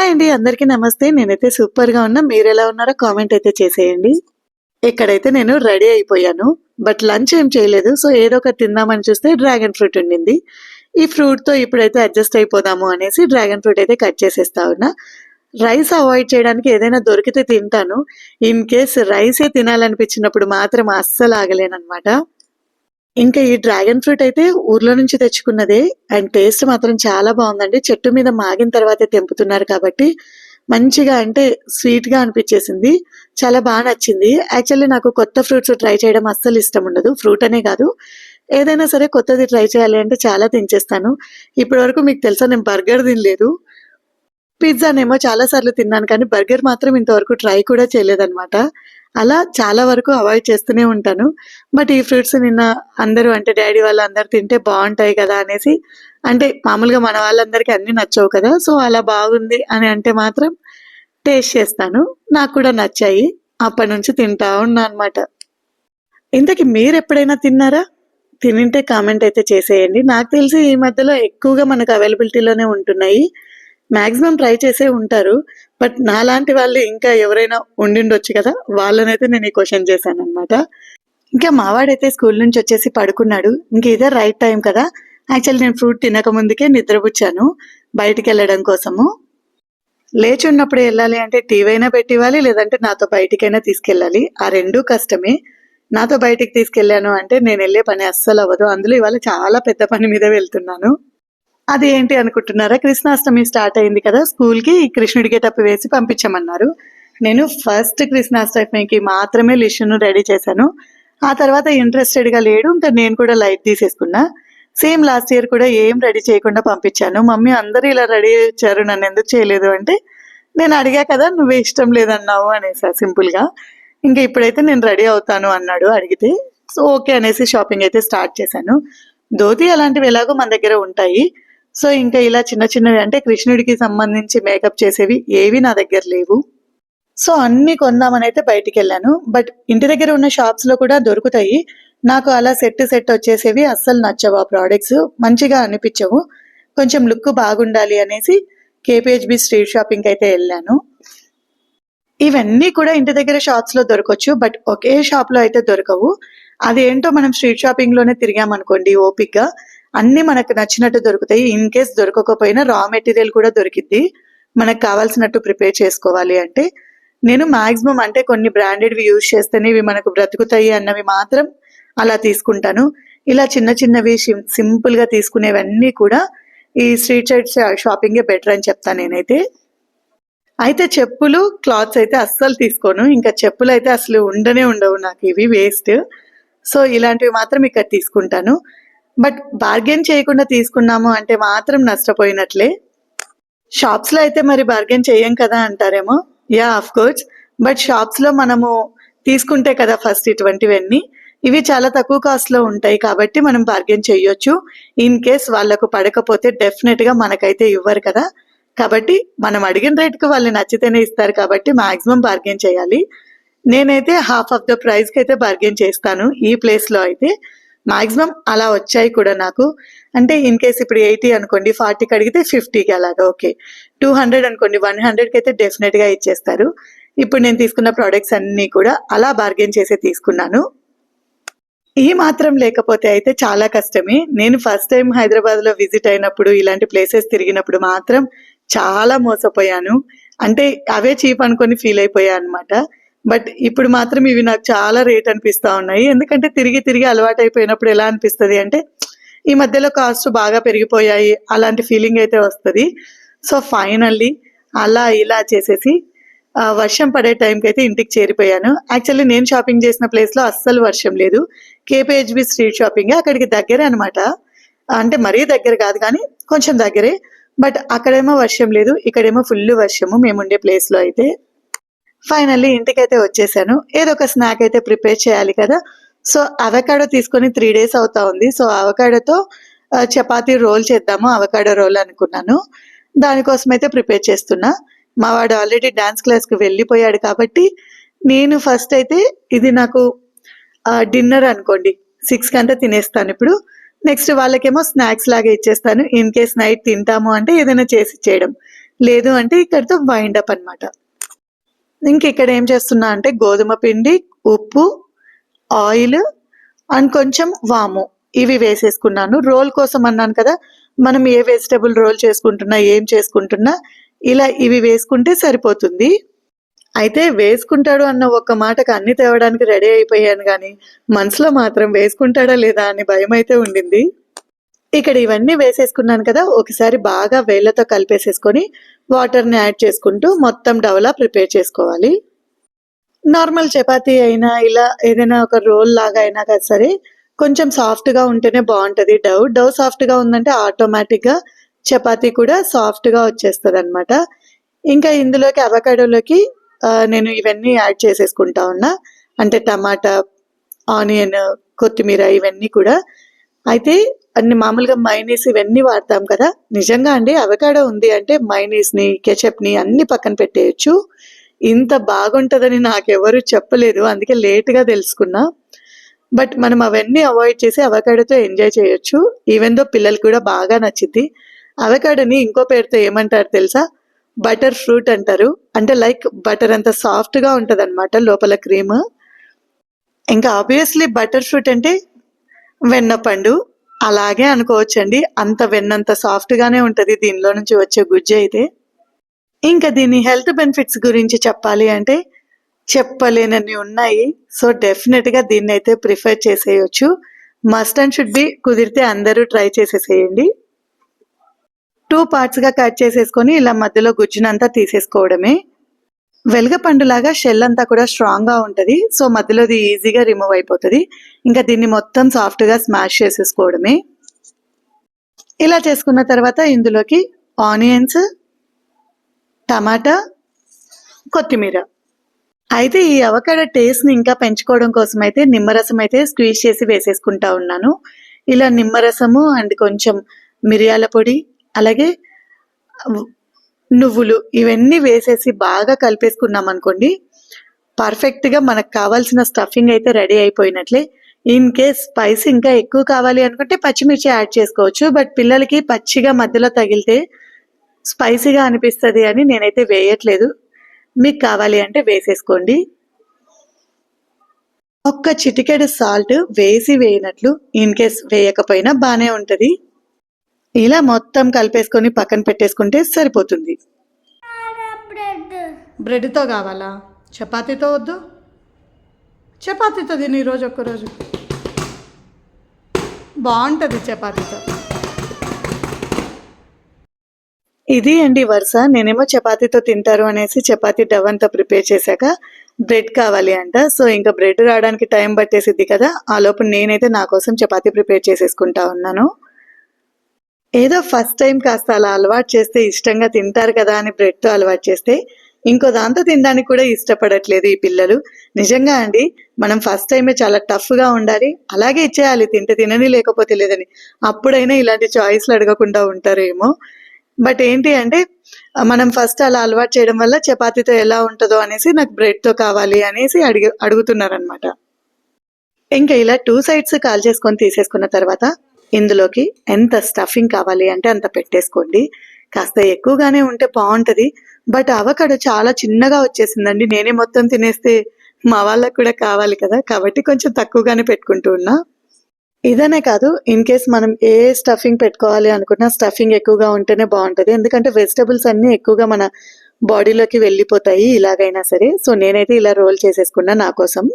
Hi అండి అందరికీ నమస్తే. నేనైతే సూపర్గా ఉన్నా. మీరు ఎలా ఉన్నారో కామెంట్ అయితే చేసేయండి. ఇక్కడైతే నేను రెడీ అయిపోయాను. బట్ లంచ్ ఏం చేయలేదు. సో ఏదో ఒకటి తిందామని చూస్తే డ్రాగన్ ఫ్రూట్ ఉండింది. ఈ ఫ్రూట్తో ఇప్పుడైతే అడ్జస్ట్ అయిపోదాము అనేసి డ్రాగన్ ఫ్రూట్ అయితే కట్ చేసేస్తా ఉన్నా. రైస్ అవాయిడ్ చేయడానికి ఏదైనా దొరికితే తింటాను. ఇన్ కేస్ రైసే తినాలనిపించినప్పుడు మాత్రం అస్సలు ఆగలేనమాట ఇంకా ఈ డ్రాగన్ ఫ్రూట్ అయితే ఊర్లో నుంచి తెచ్చుకున్నదే అండ్ టేస్ట్ మాత్రం చాలా బాగుందండి. చెట్టు మీద మాగిన తర్వాతే తెంపుతున్నారు కాబట్టి మంచిగా అంటే స్వీట్గా అనిపించేసింది. చాలా బాగా నచ్చింది. యాక్చువల్లీ నాకు కొత్త ఫ్రూట్స్ ట్రై చేయడం అస్సలు ఇష్టం ఉండదు. ఫ్రూట్ అనే కాదు. ఏదైనా సరే కొత్తది ట్రై చేయాలి అంటే చాలా తినేస్తాను ఇప్పటి వరకు మీకు తెలుసా నేను బర్గర్ తినలేదు. పిజ్జానేమో చాలా సార్లు తిన్నాను కానీ బర్గర్ మాత్రం ఇంతవరకు ట్రై కూడా చేయలేదన్నమాట. అలా చాలా వరకు అవాయిడ్ చేస్తూనే ఉంటాను. బట్ ఈ ఫ్రూట్స్ నిన్న అందరూ అంటే డాడీ వాళ్ళు అందరు తింటే బాగుంటాయి కదా అనేసి అంటే మామూలుగా మన వాళ్ళందరికీ అన్నీ నచ్చవు కదా సో అలా బాగుంది అని అంటే మాత్రం టేస్ట్ చేస్తాను. నాకు కూడా నచ్చాయి. అప్పటి నుంచి తింటా ఉన్నా అనమాట ఇంతకీ మీరు ఎప్పుడైనా తిన్నారా? తినింటే కామెంట్ అయితే చేసేయండి. నాకు తెలిసి ఈ మధ్యలో ఎక్కువగా మనకు అవైలబిలిటీలోనే ఉంటున్నాయి. మాక్సిమం ట్రై చేసే ఉంటారు. బట్ నాలాంటి వాళ్ళు ఇంకా ఎవరైనా ఉండిండొచ్చు కదా? వాళ్ళనైతే నేను ఈ క్వశ్చన్ చేశాను అనమాట ఇంకా మావాడైతే స్కూల్ నుంచి వచ్చేసి పడుకున్నాడు. ఇంక ఇదే రైట్ టైం కదా? యాక్చువల్లీ నేను ఫ్రూట్ తినక ముందుకే నిద్రపుచ్చాను బయటికి వెళ్ళడం కోసము. లేచి ఉన్నప్పుడు వెళ్ళాలి అంటే టీవీ అయినా పెట్టి లేదంటే నాతో బయటికైనా తీసుకెళ్ళాలి. ఆ రెండూ కష్టమే. నాతో బయటికి తీసుకెళ్ళాను అంటే నేను వెళ్ళే పని అస్సలు అవ్వదు అందులో ఇవాళ చాలా పెద్ద పని మీద వెళ్తున్నాను. అది ఏంటి అనుకుంటున్నారా? కృష్ణాష్టమి స్టార్ట్ అయింది కదా స్కూల్కి కృష్ణుడికి టప్పు వేసి పంపించమన్నారు. నేను ఫస్ట్ కృష్ణాష్టమికి మాత్రమే లిస్టును రెడీ చేశాను. ఆ తర్వాత ఇంట్రెస్టెడ్గా లేడు ఇంకా నేను కూడా లైట్ తీసేసుకున్నా. సేమ్ లాస్ట్ ఇయర్ కూడా ఏం రెడీ చేయకుండా పంపించాను. మమ్మీ అందరూ ఇలా రెడీ చేశారు నన్ను ఎందుకు చేయలేదు అంటే నేను అడిగా కదా నువ్వే ఇష్టం లేదన్నావు అనేసా సింపుల్గా. ఇంకా ఇప్పుడైతే నేను రెడీ అవుతాను అన్నాడు అడిగితే సో ఓకే అనేసి షాపింగ్ అయితే స్టార్ట్ చేశాను. ధోతి అలాంటివి ఎలాగో మన దగ్గర ఉంటాయి. సో ఇంకా ఇలా చిన్న చిన్నవి అంటే కృష్ణుడికి సంబంధించి మేకప్ చేసేవి ఏవి నా దగ్గర లేవు. సో అన్ని కొందామని అయితే బయటికి వెళ్ళాను బట్ ఇంటి దగ్గర ఉన్న షాప్స్లో కూడా దొరుకుతాయి. నాకు అలా సెట్ సెట్ వచ్చేసేవి అస్సలు నచ్చవు ఆ ప్రోడక్ట్స్. మంచిగా అనిపించవు. కొంచెం లుక్ బాగుండాలి అనేసి కేపిహెచ్బి స్ట్రీట్ షాపింగ్ అయితే వెళ్ళాను. ఇవన్నీ కూడా ఇంటి దగ్గర షాప్స్లో దొరకవచ్చు బట్ ఒకే షాప్లో అయితే దొరకవు. అదేంటో మనం స్ట్రీట్ షాపింగ్లోనే తిరిగామనుకోండి ఓపిక్ అన్ని మనకు నచ్చినట్టు దొరుకుతాయి. ఇన్ కేస్ దొరకకపోయినా రా మెటీరియల్ కూడా దొరికిద్ది. మనకు కావాల్సినట్టు ప్రిపేర్ చేసుకోవాలి అంటే. నేను మాక్సిమం అంటే కొన్ని బ్రాండెడ్వి యూజ్ చేస్తేనే ఇవి మనకు బ్రతుకుతాయి అన్నవి మాత్రం అలా తీసుకుంటాను. ఇలా చిన్న చిన్నవి సింపుల్గా తీసుకునేవన్నీ కూడా ఈ స్ట్రీట్ సైడ్ షాపింగే బెటర్ అని చెప్తాను నేనైతే. అయితే చెప్పులు క్లాత్స్ అయితే అస్సలు తీసుకోను. ఇంకా చెప్పులు అయితే అసలు ఉండనే ఉండవు నాకు ఇవి వేస్ట్ సో ఇలాంటివి మాత్రం ఇక్కడ తీసుకుంటాను. బట్ బార్గెన్ చేయకుండా తీసుకున్నాము అంటే మాత్రం నష్టపోయినట్లే. షాప్స్లో అయితే మరి బార్గెన్ చేయం కదా అంటారేమో? యా ఆఫ్ కోర్స్ బట్ షాప్స్లో మనము తీసుకుంటే కదా ఫస్ట్ ఇటువంటివన్నీ. ఇవి చాలా తక్కువ కాస్ట్లో ఉంటాయి కాబట్టి మనం బార్గెన్ చేయొచ్చు. ఇన్ కేస్ వాళ్ళకు పడకపోతే డెఫినెట్గా మనకైతే ఇవ్వరు కదా. కాబట్టి మనం అడిగిన రేట్కి వాళ్ళు నచ్చితేనే ఇస్తారు కాబట్టి మాక్సిమం బార్గెన్ చేయాలి. నేనైతే హాఫ్ ఆఫ్ ద ప్రైస్కి అయితే బార్గెన్ చేస్తాను ఈ ప్లేస్లో అయితే. మాక్సిమం అలా వచ్చాయి కూడా నాకు. అంటే ఇన్ కేస్ ఇప్పుడు ఎయిటీ అనుకోండి ఫార్టీకి అడిగితే ఫిఫ్టీకి అలాగా ఓకే. టూ హండ్రెడ్ అనుకోండి వన్ హండ్రెడ్కి అయితే డెఫినెట్గా ఇచ్చేస్తారు. ఇప్పుడు నేను తీసుకున్న ప్రోడక్ట్స్ అన్నీ కూడా అలా బార్గెన్ చేసి తీసుకున్నాను. ఈ మాత్రం లేకపోతే అయితే చాలా కష్టమే. నేను ఫస్ట్ టైం హైదరాబాద్లో విజిట్ అయినప్పుడు ఇలాంటి ప్లేసెస్ తిరిగినప్పుడు మాత్రం చాలా మోసపోయాను. అంటే అవే చీప్ అనుకొని ఫీల్ అయిపోయా అనమాట బట్ ఇప్పుడు మాత్రం ఇవి నాకు చాలా రేట్ అనిపిస్తా ఉన్నాయి. ఎందుకంటే తిరిగి తిరిగి అలవాటు అయిపోయినప్పుడు ఎలా అనిపిస్తుంది అంటే ఈ మధ్యలో కాస్ట్ బాగా పెరిగిపోయాయి అలాంటి ఫీలింగ్ అయితే వస్తుంది. సో ఫైనల్లీ అలా ఇలా చేసేసి వర్షం పడే టైంకి అయితే ఇంటికి చేరిపోయాను. యాక్చువల్లీ నేను షాపింగ్ చేసిన ప్లేస్లో అస్సలు వర్షం లేదు. కేపీహెచ్బి స్ట్రీట్ షాపింగ్ అక్కడికి దగ్గరే అనమాట అంటే మరీ దగ్గర కాదు కానీ కొంచెం దగ్గరే. బట్ అక్కడేమో వర్షం లేదు ఇక్కడేమో ఫుల్ వర్షము మేము ఉండే ప్లేస్లో అయితే. ఫైనల్లీ ఇంటికైతే వచ్చేసాను. ఏదో ఒక స్నాక్ అయితే ప్రిపేర్ చేయాలి కదా. సో అవకాడో తీసుకొని త్రీ డేస్ అవుతా ఉంది. సో అవకాడోతో చపాతీ రోల్ చేద్దాము. అవకాడో రోల్ అనుకున్నాను. దానికోసం అయితే ప్రిపేర్ చేస్తున్నా. మా వాడు ఆల్రెడీ డాన్స్ క్లాస్కి వెళ్ళిపోయాడు కాబట్టి నేను ఫస్ట్ అయితే ఇది నాకు డిన్నర్ అనుకోండి. సిక్స్ కంతా తినేస్తాను ఇప్పుడు. నెక్స్ట్ వాళ్ళకేమో స్నాక్స్ లాగా ఇచ్చేస్తాను. ఇన్ కేస్ నైట్ తింటాము అంటే ఏదైనా చేసి ఇచ్చేయడం. లేదు అంటే ఇక్కడితో వైండ్ అప్ అనమాట ఇంక ఇక్కడ ఏం చేస్తున్నా అంటే గోధుమ పిండి ఉప్పు ఆయిల్ అండ్ కొంచెం వాము. ఇవి వేసేసుకున్నాను. రోల్ కోసం అన్నాను కదా మనం ఏ వెజిటబుల్ రోల్ చేసుకుంటున్నా ఏం చేసుకుంటున్నా ఇలా ఇవి వేసుకుంటే సరిపోతుంది. అయితే వేసుకుంటాడు అన్న ఒక్క మాటకు అన్ని తేవడానికి రెడీ అయిపోయాను కానీ మనసులో మాత్రం వేసుకుంటాడా లేదా అని భయం అయితే ఉండింది. ఇక్కడ ఇవన్నీ వేసేసుకున్నాను కదా ఒకసారి బాగా వేళ్ళతో కలిపేసేసుకొని వాటర్ని యాడ్ చేసుకుంటూ మొత్తం డవలా ప్రిపేర్ చేసుకోవాలి. నార్మల్ చపాతీ అయినా ఇలా ఏదైనా ఒక రోల్ లాగా అయినా కదా సరే కొంచెం సాఫ్ట్గా ఉంటేనే బాగుంటుంది. డవ్ డవ్ సాఫ్ట్గా ఉందంటే ఆటోమేటిక్గా చపాతీ కూడా సాఫ్ట్గా వచ్చేస్తుంది అనమాట ఇంకా ఇందులోకి అవకాడోలోకి నేను ఇవన్నీ యాడ్ చేసేసుకుంటా ఉన్నా. అంటే టమాటా ఆనియన్ కొత్తిమీర ఇవన్నీ కూడా అయితే అన్ని మామూలుగా మైనీస్ ఇవన్నీ వాడతాం కదా. నిజంగా అండి అవకాడో ఉంది అంటే మైనీస్ని కెచప్ని అన్ని పక్కన పెట్టేయచ్చు. ఇంత బాగుంటుందని నాకెవరు చెప్పలేదు అందుకే లేట్గా తెలుసుకున్నా. బట్ మనం అవన్నీ అవాయిడ్ చేసి అవకాడోతో ఎంజాయ్ చేయొచ్చు. ఈవెన్ దో పిల్లలు కూడా బాగా నచ్చింది అవకాడోని ఇంకో పేరుతో ఏమంటారు తెలుసా? బటర్ ఫ్రూట్ అంటారు. అంటే లైక్ బటర్ అంత సాఫ్ట్గా ఉంటుంది అనమాట లోపల క్రీమ్ ఇంకా ఆబ్వియస్లీ బటర్ ఫ్రూట్ అంటే వెన్నపండు అలాగే అనుకోవచ్చండి. అంత వెన్నంత సాఫ్ట్గానే ఉంటుంది దీనిలో నుంచి వచ్చే గుజ్జు అయితే. ఇంకా దీని హెల్త్ బెనిఫిట్స్ గురించి చెప్పాలి అంటే చెప్పలేనన్ని ఉన్నాయి. సో డెఫినెట్గా దీన్ని అయితే ప్రిఫర్ చేసేయచ్చు. మస్ట్ అండ్ షుడ్ బి కుదిరితే అందరూ ట్రై చేసేసేయండి. టూ పార్ట్స్గా కట్ చేసేసుకొని ఇలా మధ్యలో గుజ్జునంతా తీసేసుకోవడమే. వెలగపండులాగా షెల్ అంతా కూడా స్ట్రాంగ్గా ఉంటుంది. సో మధ్యలోది ఈజీగా రిమూవ్ అయిపోతుంది. ఇంకా దీన్ని మొత్తం సాఫ్ట్గా స్మాష్ చేసేసుకోవడమే. ఇలా చేసుకున్న తర్వాత ఇందులోకి ఆనియన్స్ టమాటా కొత్తిమీర. అయితే ఈ అవకాడో టేస్ట్ని ఇంకా పెంచుకోవడం కోసం అయితే నిమ్మరసం అయితే స్క్వీజ్ చేసి వేసేసుకుంటా ఉన్నాను. ఇలా నిమ్మరసము అండ్ కొంచెం మిరియాల పొడి అలాగే నువ్వులు ఇవన్నీ వేసేసి బాగా కలిపేసుకున్నాం అనుకోండి పర్ఫెక్ట్గా మనకు కావాల్సిన స్టఫింగ్ అయితే రెడీ అయిపోయినట్లే. ఇన్ కేస్ స్పైస్ ఇంకా ఎక్కువ కావాలి అనుకుంటే పచ్చిమిర్చి యాడ్ చేసుకోవచ్చు బట్ పిల్లలకి పచ్చిగా మధ్యలో తగిలితే స్పైసీగా అనిపిస్తుంది అని నేనైతే వేయట్లేదు. మీకు కావాలి అంటే వేసేసుకోండి. ఒక్క చిటికెడు సాల్ట్ వేసి వేయనట్లు ఇన్ కేస్ వేయకపోయినా బాగానే ఉంటుంది. ఇలా మొత్తం కలిపేసుకొని పక్కన పెట్టేసుకుంటే సరిపోతుంది. బ్రెడ్తో కావాలా? చపాతీతో వద్దు? చపాతీతో తిని ఈరోజు ఒక్కరోజు బాగుంటుంది చపాతీతో. ఇది అండి వరుస. నేనేమో చపాతీతో తింటారు అనేసి చపాతీ డవ్ అంతా ప్రిపేర్ చేశాక బ్రెడ్ కావాలి అంట. సో ఇంకా బ్రెడ్ రావడానికి టైం పట్టేసిద్ది కదా. ఆ లోపు నేనైతే నా కోసం చపాతీ ప్రిపేర్ చేసేసుకుంటా ఉన్నాను. ఏదో ఫస్ట్ టైం కాస్త అలా అలవాటు చేస్తే ఇష్టంగా తింటారు కదా అని బ్రెడ్తో అలవాటు చేస్తే ఇంకో దాంతో తినడానికి కూడా ఇష్టపడట్లేదు ఈ పిల్లలు. నిజంగా అండి మనం ఫస్ట్ టైమే చాలా టఫ్గా ఉండాలి అలాగే ఇచ్చేయాలి తింటే తినని లేకపోతే లేదని. అప్పుడైనా ఇలాంటి చాయిస్లు అడగకుండా ఉంటారేమో. బట్ ఏంటి అంటే మనం ఫస్ట్ అలా అలవాటు చేయడం వల్ల చపాతీతో ఎలా ఉంటుందో అనేసి నాకు బ్రెడ్తో కావాలి అనేసి అడిగి అడుగుతున్నారనమాట ఇంకా ఇలా టూ సైడ్స్ కాల్ చేసుకొని తీసేసుకున్న తర్వాత ఇందులోకి ఎంత స్టఫింగ్ కావాలి అంటే అంత పెట్టేసుకోండి. కాస్త ఎక్కువగానే ఉంటే బాగుంటుంది. బట్ అవకాడో చాలా చిన్నగా వచ్చేసిందండి. నేనే మొత్తం తినేస్తే మా వాళ్ళకు కూడా కావాలి కదా. కాబట్టి కొంచెం తక్కువగానే పెట్టుకుంటూ ఉన్నా. ఇదనే కాదు ఇన్ కేస్ మనం ఏ స్టఫింగ్ పెట్టుకోవాలి అనుకున్నా స్టఫింగ్ ఎక్కువగా ఉంటేనే బాగుంటుంది. ఎందుకంటే వెజిటబుల్స్ అన్నీ ఎక్కువగా మన బాడీలోకి వెళ్ళిపోతాయి ఇలాగైనా సరే. సో నేనైతే ఇలా రోల్ చేసేసుకున్నా నా కోసం.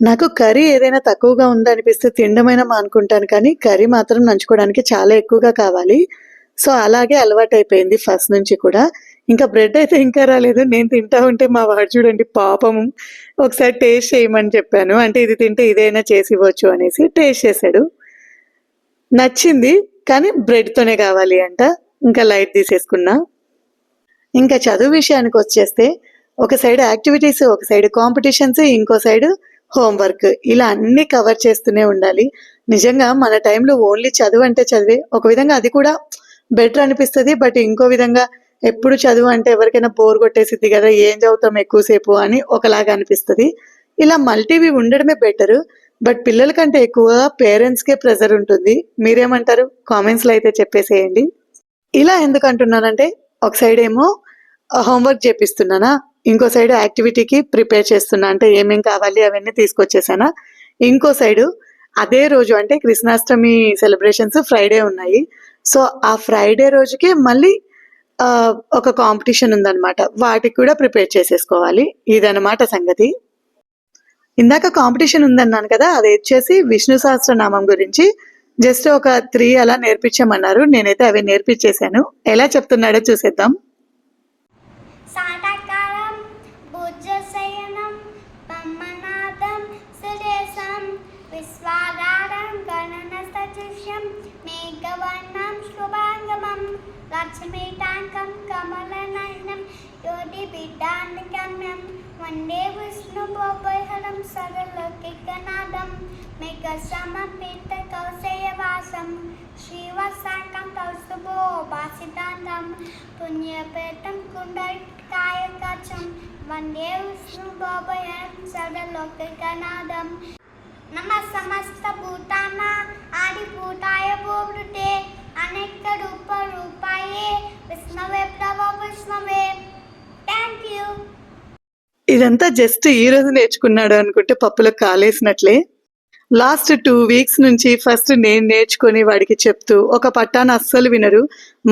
నాకు కర్రీ ఏదైనా తక్కువగా ఉందనిపిస్తే తినడమైనా అనుకుంటాను కానీ కర్రీ మాత్రం నంచుకోవడానికి చాలా ఎక్కువగా కావాలి. సో అలాగే అలవాటు అయిపోయింది ఫస్ట్ నుంచి కూడా. ఇంకా బ్రెడ్ అయితే ఇంకా రాలేదు. నేను తింటా ఉంటే మా వాడు చూడండి పాపము ఒకసారి టేస్ట్ చేయమని చెప్పాను. అంటే ఇది తింటే ఇదైనా చేసి ఇవ్వచ్చు అనేసి టేస్ట్ చేశాడు. నచ్చింది కానీ బ్రెడ్తోనే కావాలి అంట. ఇంకా లైట్ తీసేసుకున్నా. ఇంకా చదువు విషయానికి వచ్చేస్తే ఒక సైడ్ యాక్టివిటీస్ ఒక సైడ్ కాంపిటీషన్స్ ఇంకో సైడ్ హోంవర్క్ ఇలా అన్ని కవర్ చేస్తూనే ఉండాలి. నిజంగా మన టైంలో ఓన్లీ చదువు అంటే చదివే ఒక విధంగా అది కూడా బెటర్ అనిపిస్తుంది. బట్ ఇంకో విధంగా ఎప్పుడు చదువు అంటే ఎవరికైనా బోర్ కొట్టేసిద్ది కదా ఏం చదువుతాం ఎక్కువసేపు అని ఒకలాగా అనిపిస్తుంది. ఇలా మల్టీవి ఉండడమే బెటర్. బట్ పిల్లల కంటే ఎక్కువగా పేరెంట్స్కే ప్రెజర్ ఉంటుంది. మీరేమంటారు? కామెంట్స్లో అయితే చెప్పేసేయండి. ఇలా ఎందుకు అంటున్నానంటే ఒక సైడ్ ఏమో హోంవర్క్ చేపిస్తున్నానా? ఇంకో సైడ్ యాక్టివిటీకి ప్రిపేర్ చేస్తున్నా. అంటే ఏమేం కావాలి అవన్నీ తీసుకొచ్చేసానా. ఇంకో సైడు అదే రోజు అంటే కృష్ణాష్టమి సెలబ్రేషన్స్ ఫ్రైడే ఉన్నాయి. సో ఆ ఫ్రైడే రోజుకి మళ్ళీ ఒక కాంపిటీషన్ ఉందన్నమాట. వాటికి కూడా ప్రిపేర్ చేసేసుకోవాలి. ఇదన్నమాట సంగతి. ఇందాక కాంపిటీషన్ ఉందన్నాను కదా అది వచ్చేసి విష్ణు సహస్రనామం గురించి. జస్ట్ ఒక త్రీ అలా నేర్పించమన్నారు. నేనైతే అవి నేర్పించేశాను. ఎలా చెప్తున్నాడో చూసేద్దాం. പച്ചമീട്ടാൻ കം കമലനയനം യോതി ബിഡാൻ കമ്യം വന്ദേ വിഷ്ണു പോപൈഹരം സകലകിക്കനാദം മേഘസമപിത്ത കൗസയവാസം ശ്രീവസാക്കം കൗസ്തുഭോപാസിതാന്തം പുണ്യപേട്ടം കുണ്ടൽക്കായ കച്ചം വന്ദേ വിഷ്ണു പോപൈഹരം സകലകിക്കനാദം നമ സമസ്ത ഭൂതാന ആദിഭൂതായ ഭൂവൃത്തെ అనేక రూప రూపాయే. విష్ణవే ప్రభ విష్ణవే. థ్యాంక్ యూ ఇదంతా జస్ట్ ఈ రోజు నేర్చుకున్నాడు అనుకుంటే పప్పులో కాలేసినట్లే. లాస్ట్ టూ వీక్స్ నుంచి ఫస్ట్ నేను నేర్చుకొని వాడికి చెప్తూ ఒక పట్టాన అస్సలు వినరు.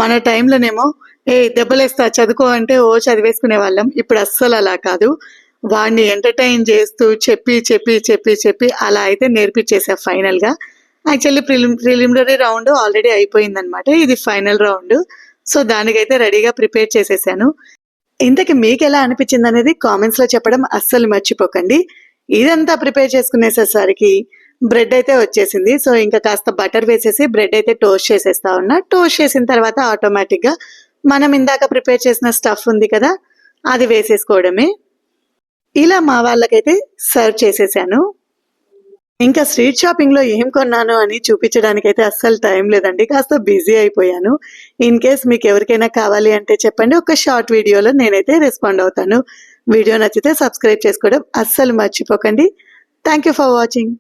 మన టైంలోనేమో ఏ దెబ్బలేస్తా చదువుకో అంటే ఓ చదివేసుకునే వాళ్ళం. ఇప్పుడు అస్సలు అలా కాదు. వాడిని ఎంటర్టైన్ చేస్తూ చెప్పి చెప్పి చెప్పి చెప్పి అలా అయితే నేర్పించేసా ఫైనల్గా actually prelim preliminary round already అయిపోయిందనమాట ఇది ఫైనల్ రౌండ్ సో దానికైతే రెడీగా ప్రిపేర్ చేసేసాను. ఇంతకి మీకు ఎలా అనిపించింది అనేది కామెంట్స్లో చెప్పడం అస్సలు మర్చిపోకండి. ఇదంతా ప్రిపేర్ చేసుకునేసేసరికి బ్రెడ్ అయితే వచ్చేసింది. సో ఇంకా కాస్త బటర్ వేసేసి బ్రెడ్ అయితే టోస్ట్ చేసేస్తా ఉన్నా. టోస్ట్ చేసిన తర్వాత ఆటోమేటిక్గా మనం ఇందాక ప్రిపేర్ చేసిన స్టఫ్ ఉంది కదా అది వేసేసుకోవడమే. ఇలా మా వాళ్ళకైతే సర్వ్ చేసేసాను. ఇంకా స్ట్రీట్ షాపింగ్లో ఏం కొన్నాను అని చూపించడానికి అయితే అస్సలు టైం లేదండి. కాస్త బిజీ అయిపోయాను. ఇన్ కేస్ మీకు ఎవరికైనా కావాలి అంటే చెప్పండి. ఒక షార్ట్ వీడియోలో నేనైతే రెస్పాండ్ అవుతాను. వీడియో నచ్చితే సబ్స్క్రైబ్ చేసుకోవడం అస్సలు మర్చిపోకండి. Thank you for watching.